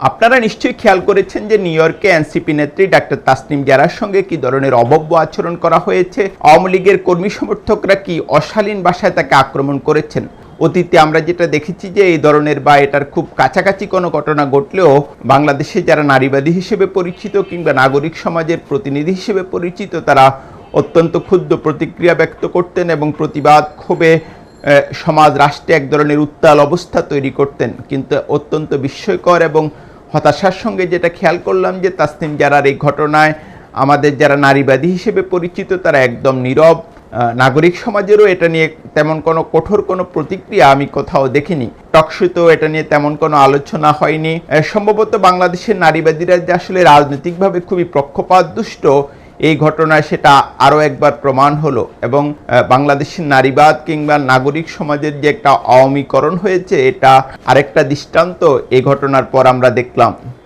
আপনারা নিশ্চয়ই খেয়াল করেছেন যে নিউ ইয়র্কে এনসিপি নেত্রী ডাক্তার তাসনিম জারার সঙ্গে কি ধরনের অভব্য আচরণ করা হয়েছে? আওয়ামী লীগের কর্মী সমর্থকরা কি অশালীন ভাষায় তাকে আক্রমণ করেছেন? অতীতে আমরা যেটা দেখেছি যে এই ধরনের বা এটার খুব কাছাকাছি কোনো ঘটনা ঘটলেও বাংলাদেশে যারা নারীবাদী হিসেবে পরিচিত কিংবা নাগরিক সমাজের প্রতিনিধি হিসেবে পরিচিত, তারা অত্যন্ত ক্ষুদ্র প্রতিক্রিয়া ব্যক্ত করতেন এবং প্রতিবাদ ক্ষোভে সমাজ রাষ্ট্রে এক ধরনের উত্তাল অবস্থা তৈরি করতেন। কিন্তু অত্যন্ত বিস্ময়কর এবং হতাশার সঙ্গে যেটা খেয়াল করলাম যে তাসনিম যারার এই ঘটনায় আমাদের যারা নারীবাদী হিসেবে পরিচিত, তারা একদম নীরব নাগরিক সমাজেরও এটা নিয়ে তেমন কোনো কঠোর কোনো প্রতিক্রিয়া আমি কোথাও দেখিনি। টকশোতেও এটা নিয়ে তেমন কোনো আলোচনা হয়নি। সম্ভবত বাংলাদেশের নারীবাদীরা যে আসলে রাজনৈতিকভাবে খুবই পক্ষপাত দুষ্ট এই ঘটনায় সেটা আরও একবার প্রমাণ হলো এবং বাংলাদেশের নারীবাদ কিংবা নাগরিক সমাজের যে একটা আওয়ামীকরণ হয়েছে, এটা আরেকটা দৃষ্টান্ত এই ঘটনার পর আমরা দেখলাম।